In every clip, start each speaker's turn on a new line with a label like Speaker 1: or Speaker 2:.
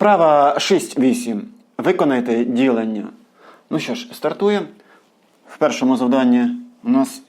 Speaker 1: Вправа 6-8. Виконайте ділення. Ну що ж, стартуємо. В першому завданні у нас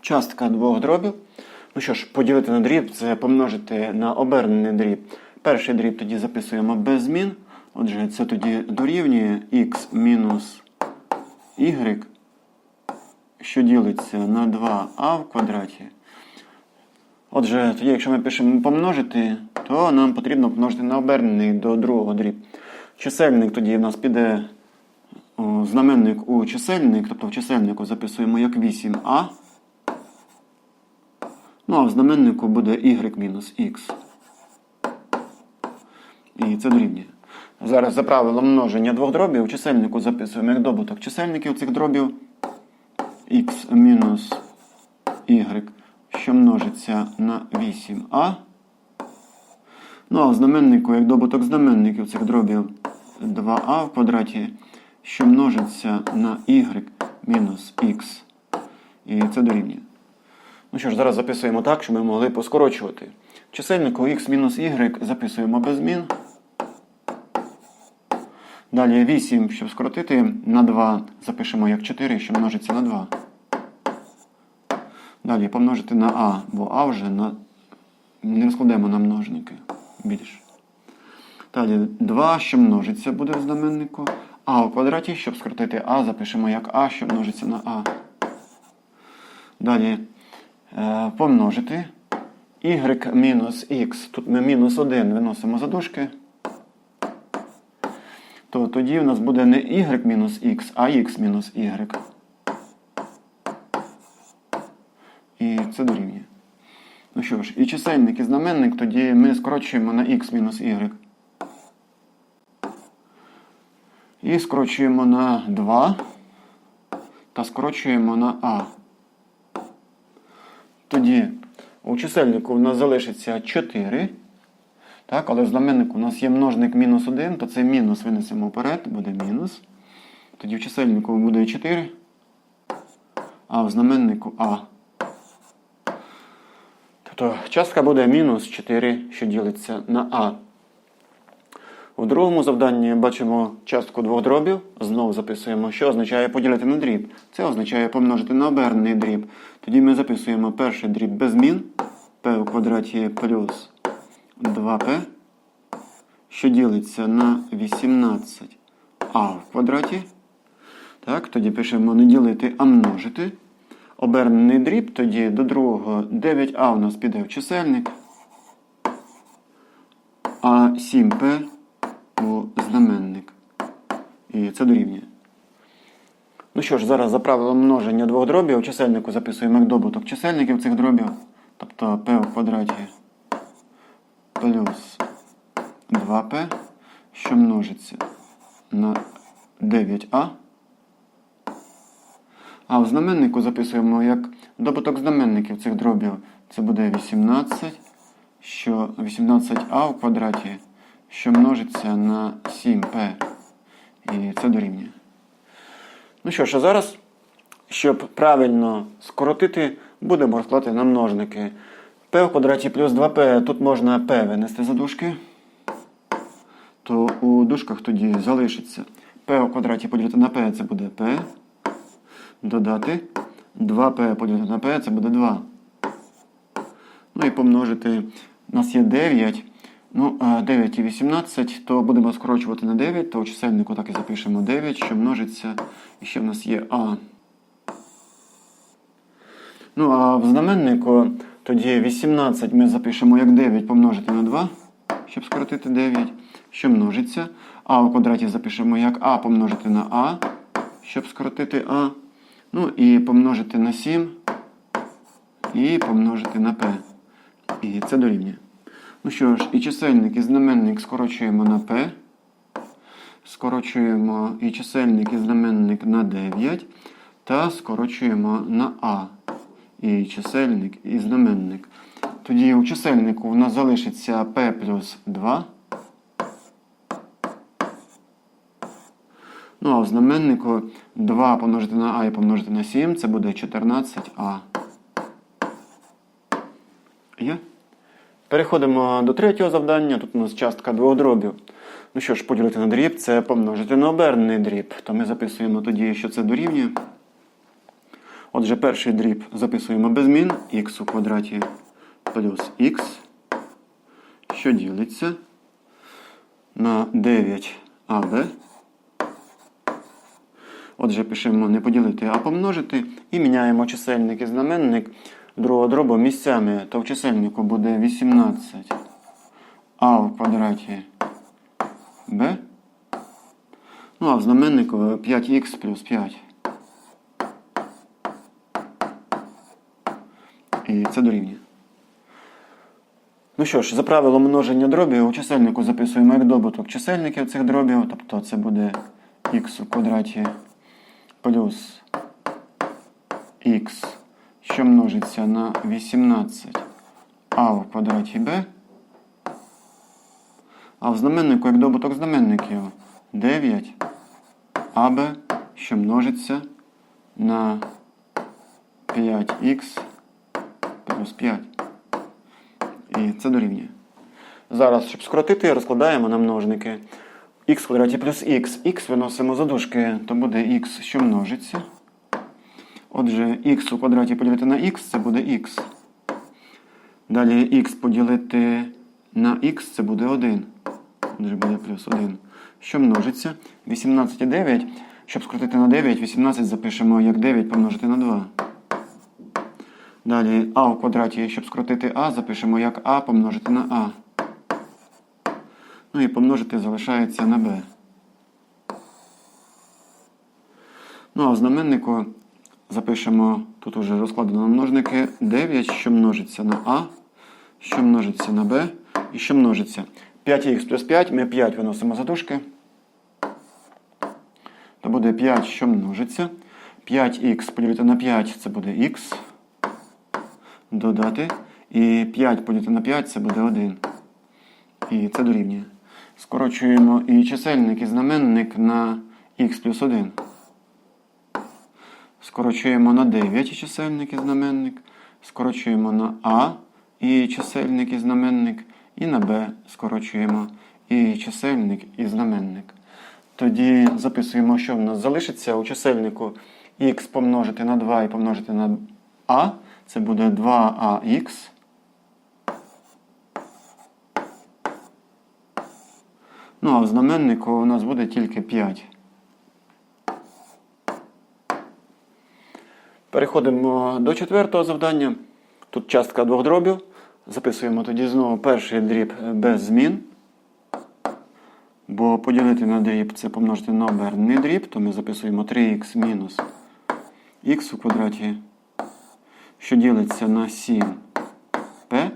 Speaker 1: частка двох дробів. Ну що ж, поділити на дріб це помножити на обернений дріб. Перший дріб тоді записуємо без змін. Отже, це тоді дорівнює х мінус y, що ділиться на 2а в квадраті. Отже, тоді, якщо ми пишемо помножити, то нам потрібно помножити на обернений до другого дріб. Чисельник тоді в нас піде знаменник у чисельник, тобто в чисельнику записуємо як 8а. Ну, а в знаменнику буде y мінус х. І це дорівнює. Зараз за правилом множення двох дробів у чисельнику записуємо як добуток чисельників цих дробів х мінус y, що множиться на 8а. Ну, а в знаменнику, як добуток знаменників цих дробів 2а в квадраті, що множиться на y мінус х. І це дорівнює. Ну що ж, зараз записуємо так, щоб ми могли поскорочувати. В чисельнику x мінус y записуємо без змін. Далі 8, щоб скоротити на 2, запишемо як 4, що множиться на 2. Далі помножити на а, бо а вже на... не розкладемо на множники більше. Далі 2, що множиться буде в знаменнику. А у квадраті, щоб скоротити а, запишемо як а, що множиться на а. Далі е, помножити y мінус х. Тут ми мінус 1 виносимо за дужки. То тоді у нас буде не y мінус х, а х мінус y. І це дорівнює. Ну що ж, і чисельник, і знаменник, тоді ми скорочуємо на х мінус y. І скорочуємо на 2 та скорочуємо на а. Тоді у чисельнику в нас залишиться 4. Так, але в знаменнику у нас є множник мінус 1, то цей мінус винесемо вперед, буде мінус. Тоді в чисельнику буде 4, а в знаменнику А. Тобто частка буде мінус 4, що ділиться на А. У другому завданні бачимо частку двох дробів. Знову записуємо, що означає поділити на дріб. Це означає помножити на обернений дріб. Тоді ми записуємо перший дріб без змін. p у квадраті плюс 2p, що ділиться на 18а в квадраті. Так, Тоді пишемо не ділити, а множити. Обернений дріб, тоді до другого 9а у нас піде в чисельник, а 7p у знаменник. І це дорівнює. Ну що ж, зараз за правилом множення двох дробів у чисельнику записуємо як добуток чисельників цих дробів. Тобто p у квадраті плюс 2p, що множиться на 9а. А в знаменнику записуємо як добуток знаменників цих дробів. Це буде 18, що 18а в квадраті, що множиться на 7p. І це дорівнює. Ну що ж, а зараз, щоб правильно скоротити, будемо розкладати на множники. p в квадраті плюс 2p, тут можна p винести за дужки, то у дужках тоді залишиться p в квадраті поділити на p, це буде p. Додати 2p поділити на p, це буде 2. Ну і помножити. У нас є 9. Ну, 9 і 18, то будемо скорочувати на 9, то у чисельнику так і запишемо 9, що множиться. І ще в нас є А. Ну, а в знаменнику тоді 18 ми запишемо як 9 помножити на 2, щоб скоротити 9, що множиться. А у квадраті запишемо як А помножити на А, щоб скоротити А. Ну і помножити на 7 і помножити на P. І це дорівнює. Ну що ж, і чисельник, і знаменник скорочуємо на P. Скорочуємо і чисельник, і знаменник на 9. Та скорочуємо на А. І чисельник, і знаменник. Тоді у чисельнику у нас залишиться P плюс 2. Ну, а в знаменнику 2 помножити на А і помножити на 7, це буде 14А. Є? Переходимо до третього завдання. Тут у нас частка двох дробів. Ну що ж, поділити на дріб це помножити на обернений дріб. То ми записуємо тоді, що це дорівнює. Отже, перший дріб записуємо без змін х у квадраті плюс х, що ділиться на 9аб. Отже, пишемо не поділити, а помножити. І міняємо чисельник і знаменник другого дробу місцями. То в чисельнику буде 18 а в квадраті b. Ну а в знаменнику 5х плюс 5. І це дорівнює. Ну що ж, за правилом множення дробів у чисельнику записуємо як добуток чисельників цих дробів, тобто це буде х у квадраті плюс х, що множиться на 18 а в квадраті b. А в знаменнику як добуток знаменників 9 аб, що множиться на 5х плюс 5. І це дорівнює. Зараз, щоб скоротити, розкладаємо на множники. Х квадраті плюс х. х виносимо за дужки, то буде х, що множиться. Отже, х у квадраті поділити на х це буде х. Далі х поділити на х це буде 1. Отже, буде плюс 1. Що множиться? 18 і 9. Щоб скоротити на 9, 18 запишемо як 9 помножити на 2. Далі а у квадраті, щоб скоротити а, запишемо як а помножити на а. Ну і помножити залишається на b. Ну а в знаменнику запишемо, тут уже розкладено на множники 9, що множиться на а, що множиться на b і що множиться. 5х плюс 5, ми 5 виносимо за дужки. То буде 5, що множиться. 5х поділити на 5 це буде х. Додати. І 5 поділити на 5 це буде 1. І це дорівнює. Скорочуємо і чисельник, і знаменник на х плюс 1. Скорочуємо на 9 і чисельник і знаменник. Скорочуємо на а і чисельник і знаменник. І на b скорочуємо і чисельник і знаменник. Тоді записуємо, що в нас залишиться у чисельнику х помножити на 2 і помножити на а. Це буде 2ах. Ну, а в знаменнику у нас буде тільки 5. Переходимо до четвертого завдання. Тут частка двох дробів. Записуємо тоді знову перший дріб без змін. Бо поділити на дріб це помножити на обернений дріб, то ми записуємо 3х мінус х у квадраті, що ділиться на 7p.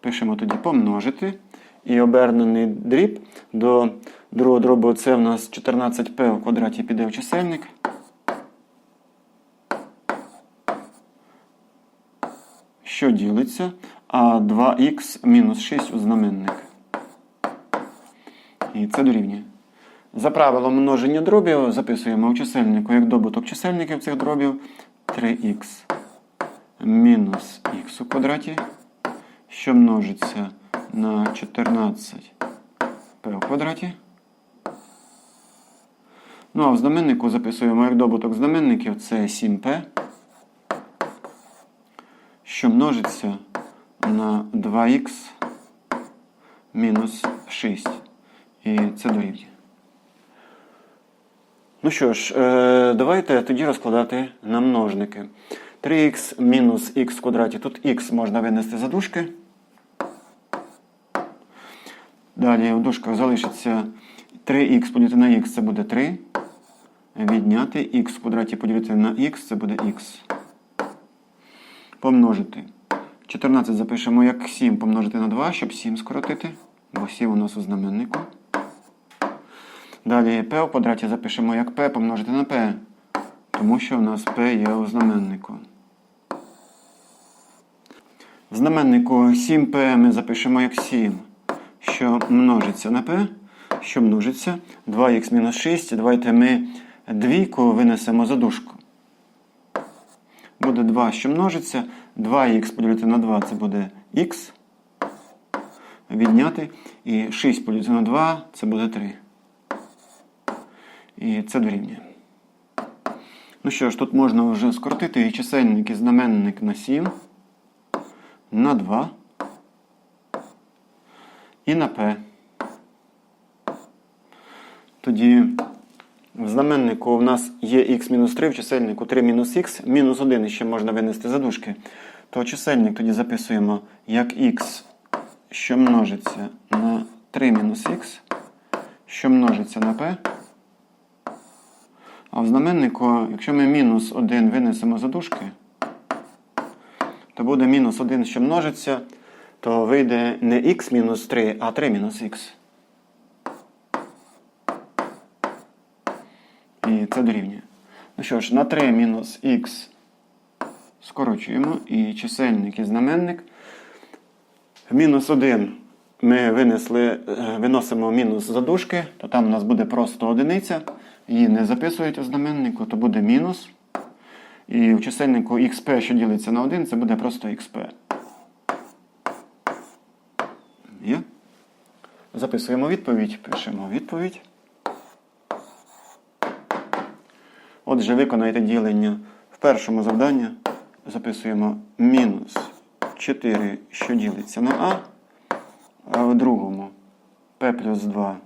Speaker 1: Пишемо тоді помножити. І обернений дріб до другого дробу це в нас 14p у квадраті піде в чисельник. Що ділиться? А 2х мінус 6 у знаменник. І це дорівнює. За правилом множення дробів записуємо у чисельнику як добуток чисельників цих дробів 3х мінус х у квадраті, що множиться на 14 p у квадраті. Ну а в знаменнику записуємо як добуток знаменників це 7p, що множиться на 2х мінус 6. І це дорівнює. Ну що ж, е, давайте тоді розкладати на множники. 3х мінус х в квадраті. Тут х можна винести за дужки. Далі в дужках залишиться 3х поділити на х, це буде 3. Відняти х в квадраті поділити на х, це буде х. Помножити. 14 запишемо як 7 помножити на 2, щоб 7 скоротити. Бо 7 у нас у знаменнику. Далі p у квадраті запишемо як p помножити на p. Тому що у нас p є у знаменнику. В знаменнику 7p ми запишемо як 7, що множиться на p, що множиться 2х мінус 6. Давайте ми двійку винесемо за дужку. Буде 2, що множиться. 2х поділити на 2 це буде х. відняти. І 6 поділити на 2 це буде 3. І це дорівнює. Ну що ж, тут можна вже скоротити і чисельник і знаменник на 7, на 2 і на P. Тоді в знаменнику у нас є x-3, в чисельнику 3-х, мінус 1 ще можна винести за дужки. То чисельник тоді записуємо як х, що множиться на 3-х, що множиться на p. А в знаменнику, якщо ми мінус 1 винесемо за дужки, то буде мінус 1, що множиться, то вийде не х мінус 3, а 3 мінус х. І це дорівнює. Ну що ж, на 3 мінус х скорочуємо і чисельник і знаменник. Мінус 1 ми винесли, е, виносимо мінус за дужки, то там у нас буде просто одиниця. Її не записують у знаменнику, то буде мінус. І в чисельнику xp, що ділиться на 1, це буде просто xp. Є? Записуємо відповідь, пишемо відповідь. Отже, виконайте ділення в першому завданні. Записуємо мінус 4, що ділиться на А, а в другому P плюс 2,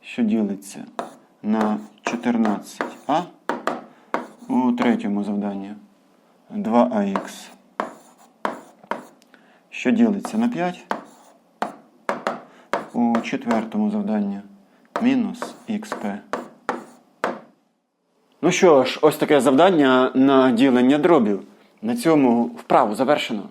Speaker 1: що ділиться на 14А. У третьому завданні 2АХ, що ділиться на 5. Четвертому завданню мінус XP. Ну що ж, ось таке завдання на ділення дробів. На цьому вправу завершено.